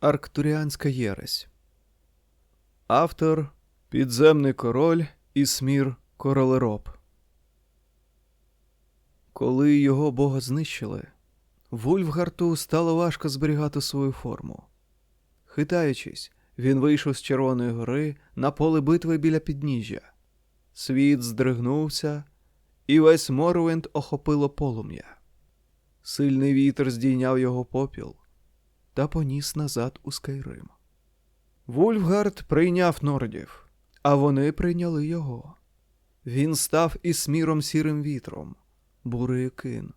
Арктуріанська єресь. Автор Підземний король Ісмір Королероб. Коли його бога знищили, Вульфгарту стало важко зберігати свою форму. Хитаючись, він вийшов з Червоної гори на поле битви біля підніжжя. Світ здригнувся, і весь Морвінд охопило полум'я. Сильний вітер здійняв його попіл та поніс назад у Скайрим. Вульфгард прийняв нордів, а вони прийняли його. Він став і сміром сірим вітром, бурею кин.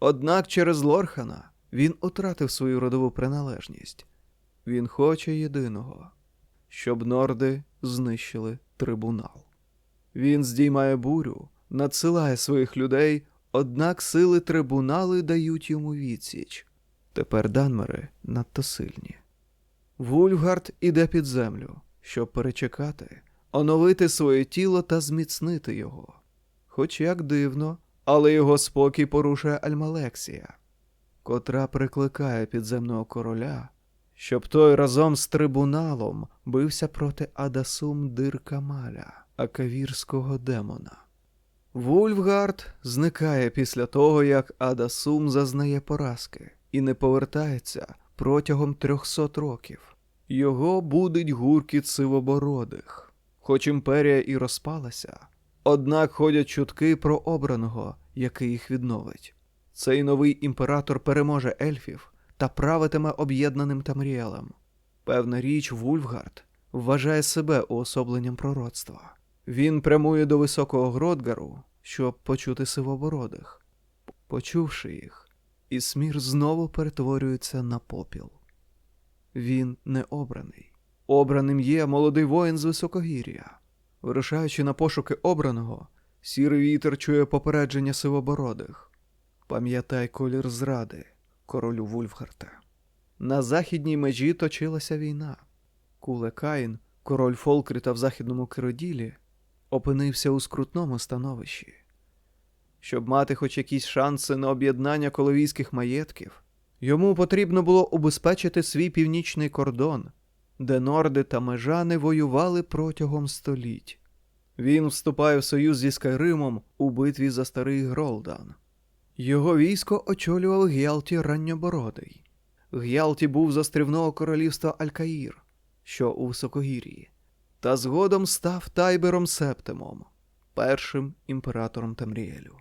Однак через Лорхана він утратив свою родову приналежність. Він хоче єдиного, щоб норди знищили трибунал. Він здіймає бурю, надсилає своїх людей, однак сили трибунали дають йому відсіч. Тепер данмери надто сильні. Вульфгард іде під землю, щоб перечекати, оновити своє тіло та зміцнити його. Хоч як дивно, але його спокій порушує Альмалексія, котра прикликає підземного короля, щоб той разом з трибуналом бився проти Адасум Дир Камаля, акавірського демона. Вульфгард зникає після того, як Адасум зазнає поразки і не повертається протягом 300 років. Його будить гуркіт сивобородих. Хоч імперія і розпалася, однак ходять чутки про обраного, який їх відновить. Цей новий імператор переможе ельфів та правитиме об'єднаним Тамріелем. Певна річ, Вульфгард вважає себе уособленням пророцтва. Він прямує до високого Гродгару, щоб почути сивобородих. Почувши їх, Ісмір знову перетворюється на попіл. Він не обраний. Обраним є молодий воїн з високогір'я. Вирушаючи на пошуки обраного, сірий вітер чує попередження сивобородих. Пам'ятай колір зради, королю Вульфгарта. На західній межі точилася війна. Куле Каїн, король Фолкріта в західному Кироділі, опинився у скрутному становищі. Щоб мати хоч якісь шанси на об'єднання коловійських маєтків, йому потрібно було убезпечити свій північний кордон, де норди та межани воювали протягом століть. Він вступає в союз зі Скайримом у битві за старий Гролдан. Його військо очолював Гіалті Ранньобородий. Гіалті був з острівного королівства Алькаїр, що у високогір'ї, та згодом став Тайбером Септимом, першим імператором Тамріелю.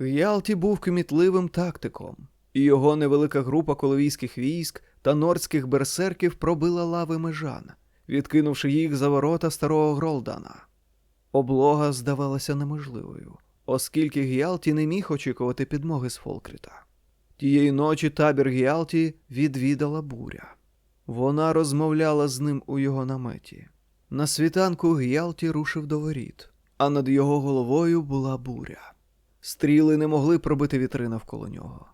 Гіалті був кмітливим тактиком, і його невелика група коловійських військ та нордських берсерків пробила лави межан, відкинувши їх за ворота старого Гролдана. Облога здавалася неможливою, оскільки Гіалті не міг очікувати підмоги з Фолкріта. Тієї ночі табір Гіалті відвідала буря. Вона розмовляла з ним у його наметі. На світанку Гіалті рушив до воріт, а над його головою була буря. Стріли не могли пробити вітри навколо нього.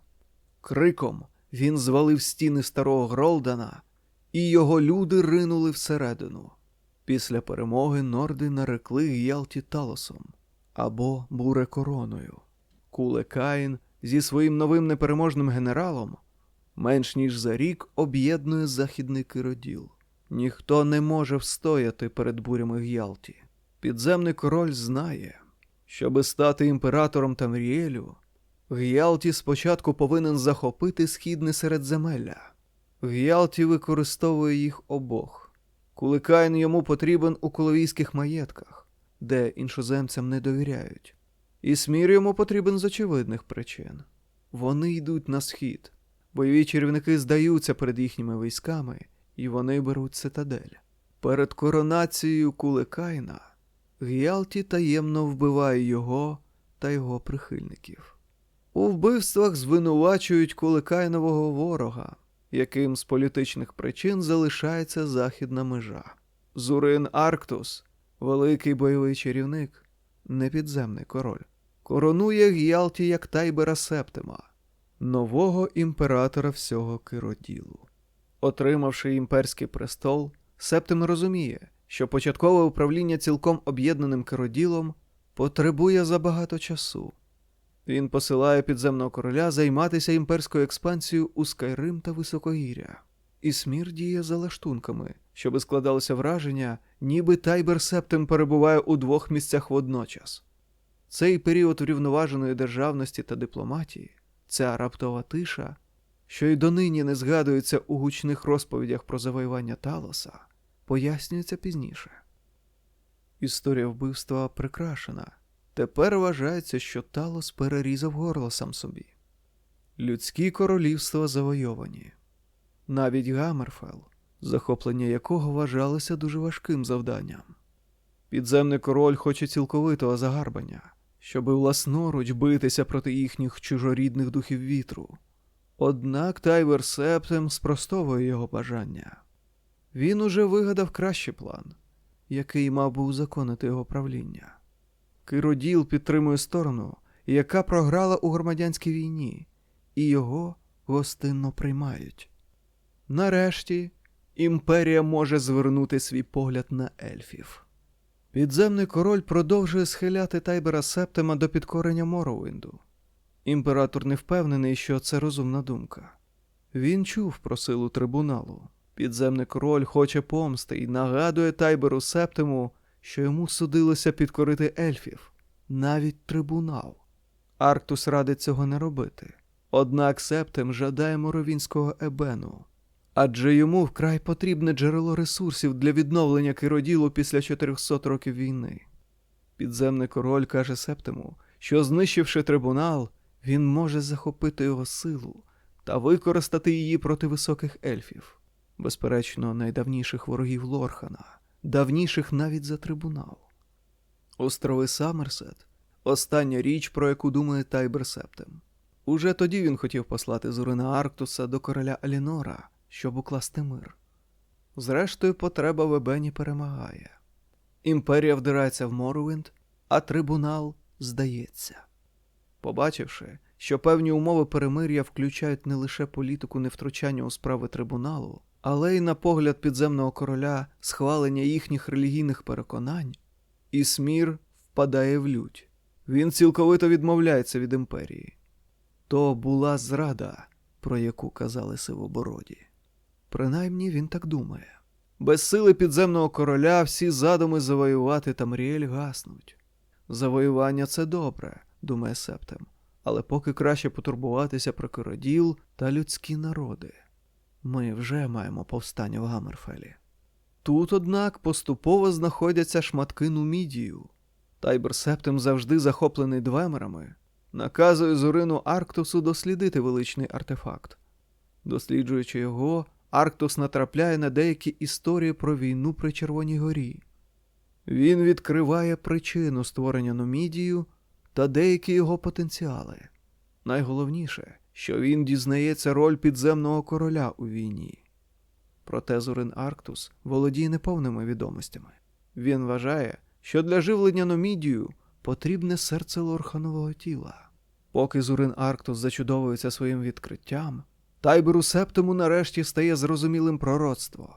Криком він звалив стіни старого Гролдана, і його люди ринули всередину. Після перемоги норди нарекли Г'ялті Талосом або Буре Короною. Куле Каїн зі своїм новим непереможним генералом менш ніж за рік об'єднує західний Кироділ. Ніхто не може встояти перед бурями Г'ялті. Підземний король знає, щоби стати імператором Тамріелю, Г'ялті спочатку повинен захопити східне середземелля. Г'ялті використовує їх обох. Куликайн йому потрібен у коловійських маєтках, де іншоземцям не довіряють. І смір йому потрібен з очевидних причин. Вони йдуть на схід. Бойові чарівники здаються перед їхніми військами, і вони беруть цитадель. Перед коронацією Куликайна Гіалті таємно вбиває його та його прихильників. У вбивствах звинувачують Куликайнового ворога, яким з політичних причин залишається західна межа. Зурин Арктус, великий бойовий чарівник, непідземний король, коронує Гіалті як Тайбера Септима, нового імператора всього Кироділу. Отримавши імперський престол, Септим розуміє, що початкове управління цілком об'єднаним Кироділом потребує забагато часу. Він посилає підземного короля займатися імперською експансією у Скайрим та Високогір'я. і смір діє за лаштунками, щоби складалося враження, ніби Тайбер Септем перебуває у двох місцях водночас. Цей період врівноваженої державності та дипломатії, ця раптова тиша, що й донині не згадується у гучних розповідях про завоювання Талоса, пояснюється пізніше. Історія вбивства прикрашена. Тепер вважається, що Талос перерізав горло сам собі. Людські королівства завойовані. Навіть Гаммерфел, захоплення якого вважалося дуже важким завданням. Підземний король хоче цілковитого загарбання, щоби власноруч битися проти їхніх чужорідних духів вітру. Однак Тайвер Септем спростовує його бажання. Він уже вигадав кращий план, який мав би узаконити його правління. Кироділ підтримує сторону, яка програла у громадянській війні, і його гостинно приймають. Нарешті імперія може звернути свій погляд на ельфів. Підземний король продовжує схиляти Тайбера Септема до підкорення Моровинду. Імператор не впевнений, що це розумна думка. Він чув про силу трибуналу. Підземний король хоче помсти і нагадує Тайберу Септему, що йому судилося підкорити ельфів, навіть трибунал. Арктус радить цього не робити. Однак Септем жадає моровінського ебену, адже йому вкрай потрібне джерело ресурсів для відновлення Кироділу після 400 років війни. Підземний король каже Септему, що, знищивши трибунал, він може захопити його силу та використати її проти високих ельфів, безперечно, найдавніших ворогів Лорхана, давніших навіть за трибунал. Острови Саммерсет остання річ, про яку думає Тайбер Септем. Уже тоді він хотів послати Зурина Арктуса до короля Алінора, щоб укласти мир. Зрештою, потреба в Ебені перемагає. Імперія вдирається в Моровинд, а трибунал здається. Побачивши, що певні умови перемир'я включають не лише політику невтручання у справи трибуналу, але й на погляд підземного короля схвалення їхніх релігійних переконань, Ісмір впадає в лють. Він цілковито відмовляється від імперії. То була зрада, про яку казали сивобороді. Принаймні він так думає. Без сили підземного короля всі задуми завоювати Тамріель гаснуть. Завоювання це добре, думає Септем, але поки краще потурбуватися про Кироділ та людські народи. Ми вже маємо повстання в Гаммерфелі. Тут, однак, поступово знаходяться шматки Нумідію. Тайбер Септем завжди захоплений двемерами, наказує Зорину Арктусу дослідити величний артефакт. Досліджуючи його, Арктус натрапляє на деякі історії про війну при Червоній горі. Він відкриває причину створення Нумідію та деякі його потенціали. Найголовніше, що він дізнається роль підземного короля у війні. Проте Зорин Арктус володіє неповними відомостями. Він вважає, що для живлення Номідію потрібне серце лорханового тіла. Поки Зурин Арктус зачудовується своїм відкриттям, Тайберу Септому нарешті стає зрозумілим пророцтво.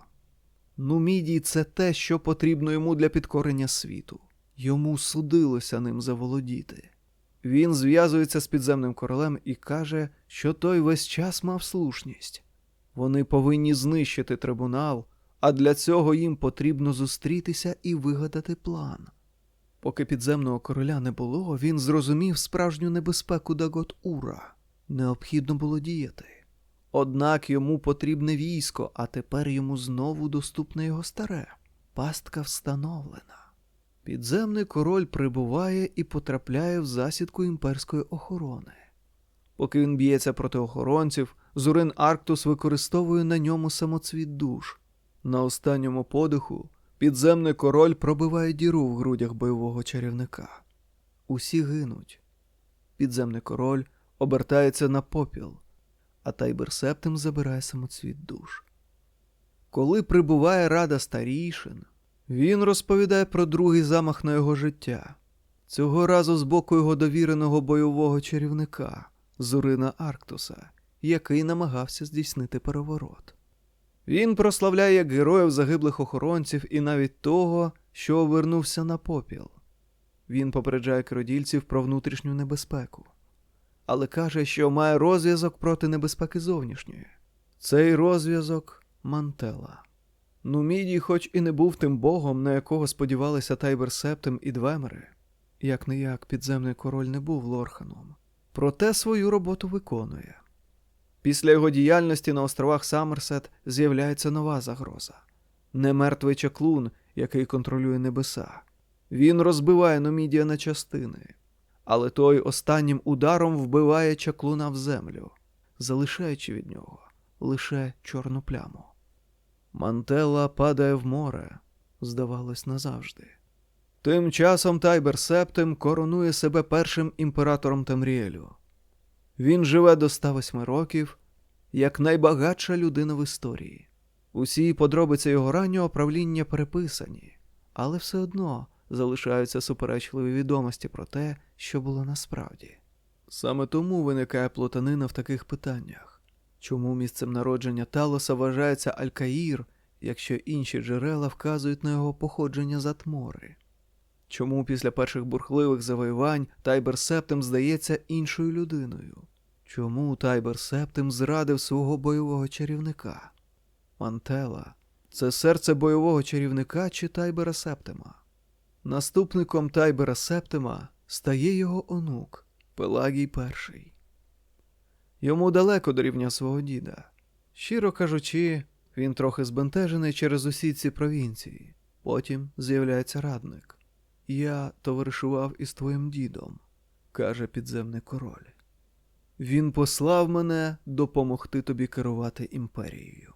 Нумідій це те, що потрібно йому для підкорення світу. Йому судилося ним заволодіти. Він зв'язується з підземним королем і каже, що той весь час мав слушність. Вони повинні знищити трибунал, а для цього їм потрібно зустрітися і вигадати план. Поки підземного короля не було, він зрозумів справжню небезпеку Дагот Ура. Необхідно було діяти. Однак йому потрібне військо, а тепер йому знову доступне його старе. Пастка встановлена. Підземний король прибуває і потрапляє в засідку імперської охорони. Поки він б'ється проти охоронців, Зурин Арктус використовує на ньому самоцвіт душ. На останньому подиху підземний король пробиває діру в грудях бойового чарівника. Усі гинуть. Підземний король обертається на попіл, а Тайбер Септим забирає самоцвіт душ. Коли прибуває рада старішин, він розповідає про другий замах на його життя, цього разу з боку його довіреного бойового чарівника Зурина Арктуса, який намагався здійснити переворот. Він прославляє як героїв загиблих охоронців і навіть того, що овернувся на попіл. Він попереджає кродільців про внутрішню небезпеку, але каже, що має розв'язок проти небезпеки зовнішньої. Цей розв'язок Мантела. Нумідій, хоч і не був тим богом, на якого сподівалися Тайбер Септим і Двемери, як не як підземний король не був Лорханом, проте свою роботу виконує. Після його діяльності на островах Саммерсет з'являється нова загроза немертвий чаклун, який контролює небеса. Він розбиває Нумідія на частини, але той останнім ударом вбиває чаклуна в землю, залишаючи від нього лише чорну пляму. Мантела падає в море, здавалось, назавжди. Тим часом Тайбер Септим коронує себе першим імператором Тамріелю. Він живе до 108 років, як найбагатша людина в історії. Усі подробиці його раннього правління переписані, але все одно залишаються суперечливі відомості про те, що було насправді. Саме тому виникає плутанина в таких питаннях. Чому місцем народження Талоса вважається Алькаїр, якщо інші джерела вказують на його походження з Атмори? Чому після перших бурхливих завоювань Тайбер Септим здається іншою людиною? Чому Тайбер Септим зрадив свого бойового чарівника? Мантела це серце бойового чарівника чи Тайбера Септима? Наступником Тайбера Септима стає його онук Пелагій І. Йому далеко до рівня свого діда. Щиро кажучи, він трохи збентежений через усі ці провінції. Потім з'являється радник. Я товаришував із твоїм дідом, каже підземний король. Він послав мене допомогти тобі керувати імперією.